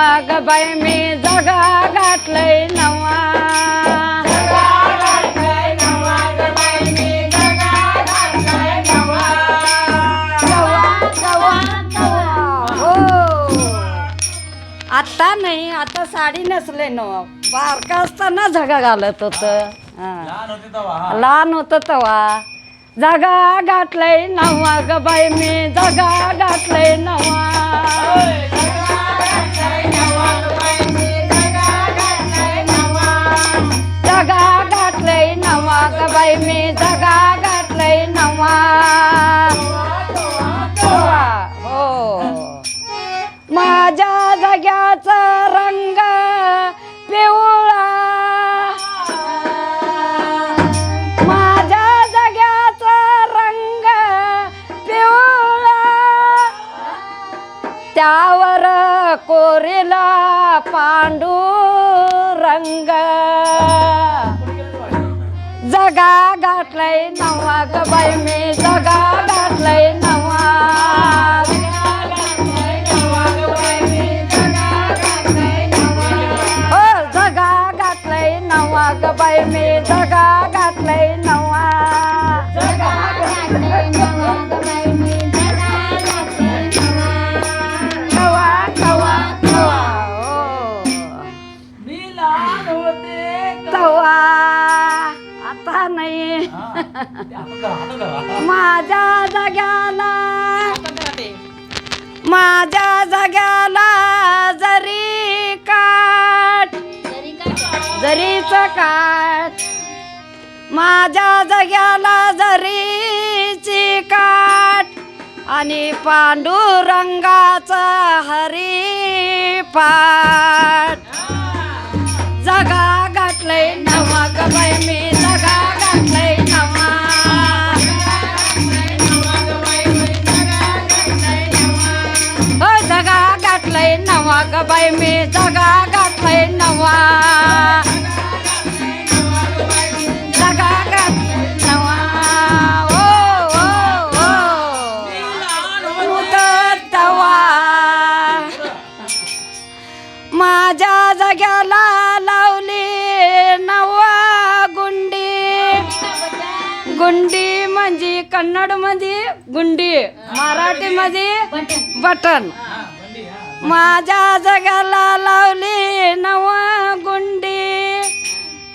नवा ग बाई मी जगा गाठलंय नवा. नवा, नवा, नवा. हो. आता नाही आता साडी नेसले नवा बारका असताना झगा घालत होत. लहान होत तवा जगा गाठलंय नवा ग बाई मी जगा नवा मी जगा गाठलंय नवा. हो. माझ्या जग्याचा रंग पिवळा. माझ्या जग्याचा रंग पिवळा. त्यावर कोरीला पांडू रंग जगा गाठलाय नवा ग बाई मी. माझ्या जाग्याला माझ्या जाग्याला जरी काट जरीच काठ माझ्या जग्याला जरीची काठ आणि पांडुरंगाचा हरी पाठ. जगा गाठले नवा ग मी. नवा ग बाई मी जगा गाठलंय नवा. जगा गाठ नवा. ओ तवा. माझ्या जग्याला लावली नवा गुंडी. गुंडी म्हणजे कन्नडमध्ये गुंडी मराठी मध्ये बटन. माझ्या जगाला लावली नवा गुंडी.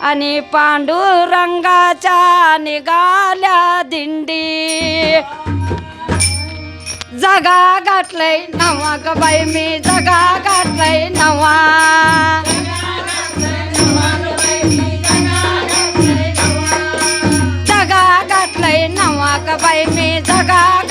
आणि पांडुरंगाच्या निघाल्या दिंडी. जगा गाठलंय नवा ग बाई मी जगा गाठलंय नवा. जगा गाठलंय नवा ग बाई मी जगा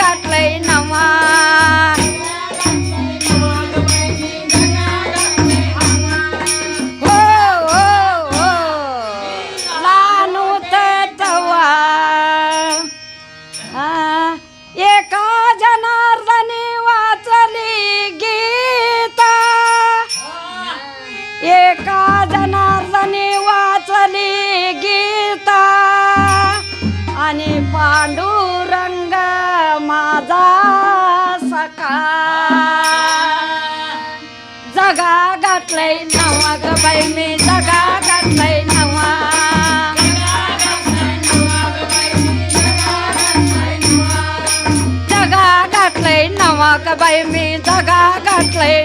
जगा गाठलंय नवा ग बाई मी जगा गाठलंय नवा जगा गाठलंय नवा ग बाई मी जगा गाठलंय